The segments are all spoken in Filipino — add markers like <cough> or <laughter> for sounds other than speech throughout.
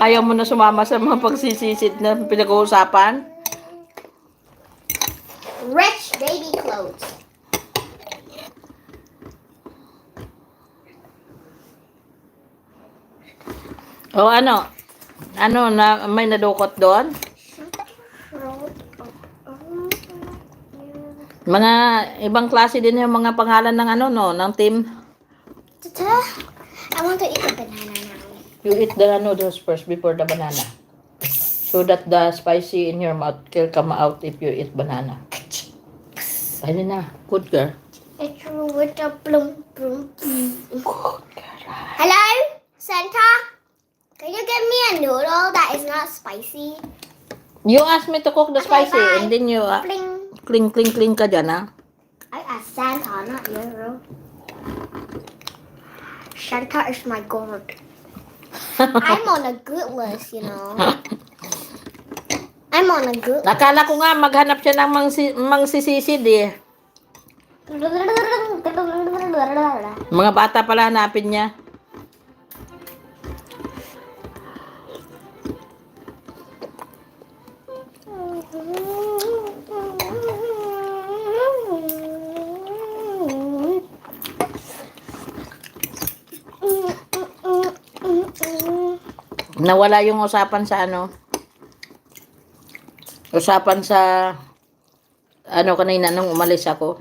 Ayaw mo na sumama sa mga pagsisisid na pinag-uusapan? Rich baby clothes. O ano? Ano, na, may nadukot doon? Mga ibang klase din yung mga pangalan ng ano, no? Ng team. Tata, I want to eat a banana now. You eat the noodles first before the banana. So that the spicy in your mouth will come out if you eat banana. Ayun na. Good girl. It's with a bloom bloom. Good girl. Hello, Santa. Can you give me a noodle that is not spicy? You asked me to cook the Okay, spicy bye. and then you uh, Bling. cling cling cling ka dyan, ha? I asked Santa, not you. Santa is my god. I'm on a good list, you know. I'm on a good Nakala ko nga maghanap siya ng mang, mang sisisid eh. <laughs> Mga bata pala hanapin niya. Nawala yung usapan sa ano. Usapan sa ano kanina nung umalis ako.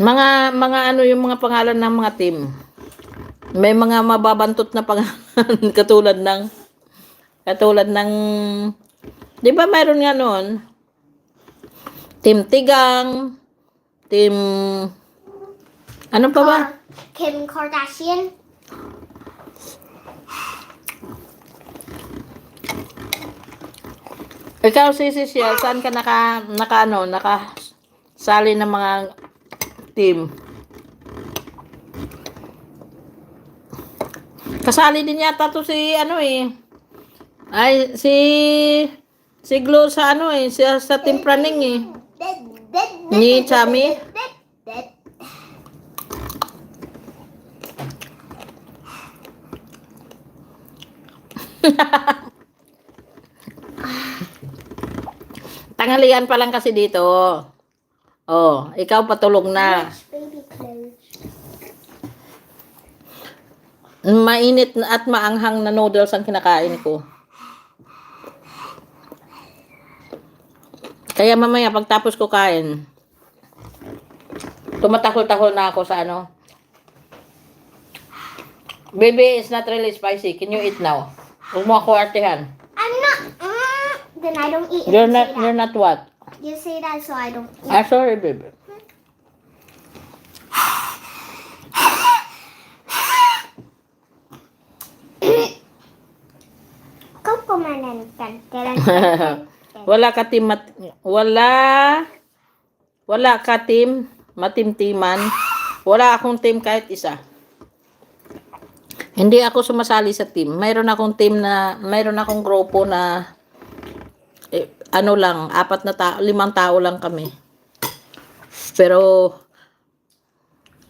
Mga mga ano yung mga pangalan ng mga team. May mga mababantot na pangalan <laughs> katulad ng katulad ng 'di ba mayroon nga noon? Team Tigang, Team ano pa ba? Kim Kardashian. Ikaw si Cecil, saan ka naka naka ano, naka sali ng mga team? Kasali din yata to si ano eh. Ay si si Glo sa ano eh, sa, sa team praning eh. Ni Chami? Tanghalian pa lang kasi dito. Oh, ikaw patulog na. Mainit at maanghang na noodles ang kinakain ko. Kaya mamaya pagtapos ko kain, tumatakol-takol na ako sa ano. Baby, it's not really spicy. Can you eat now? Huwag mo ako artihan. I'm not. Mm, then I don't eat. You're you not, you're not what? You say that, so I don't eat. Ah, sorry, baby. Kokomanan kan. <laughs> wala ka team mat wala wala ka team matimtiman. Wala akong team kahit isa. Hindi ako sumasali sa team. Mayroon akong team na mayroon akong grupo na eh, ano lang apat na tao limang tao lang kami. Pero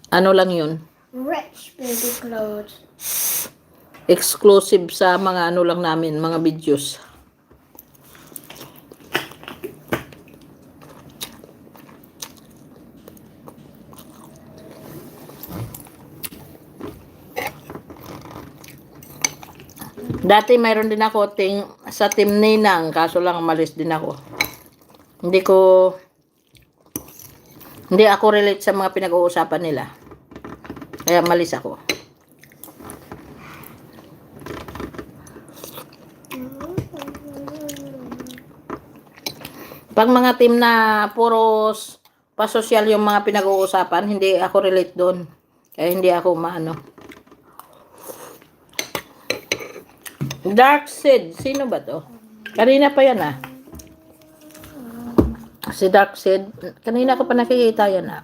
ano lang yun? Rich baby clothes. exclusive sa mga ano lang namin mga videos Dati mayroon din ako ting, sa team Ninang, kaso lang umalis din ako. Hindi ko hindi ako relate sa mga pinag-uusapan nila. Kaya malis ako. Pag mga team na puros pasosyal yung mga pinag-uusapan, hindi ako relate doon. Kaya hindi ako maano. Dark Seed. Sino ba to? Kanina pa yan ah. Si Dark Seed. Kanina ko pa nakikita yan ah.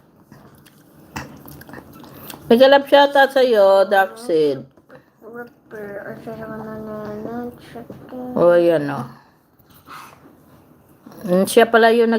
Nagalap siya ata sa'yo, Dark Seed. Ripper. Or sa O, yan o. Mm, Siya pala yung nag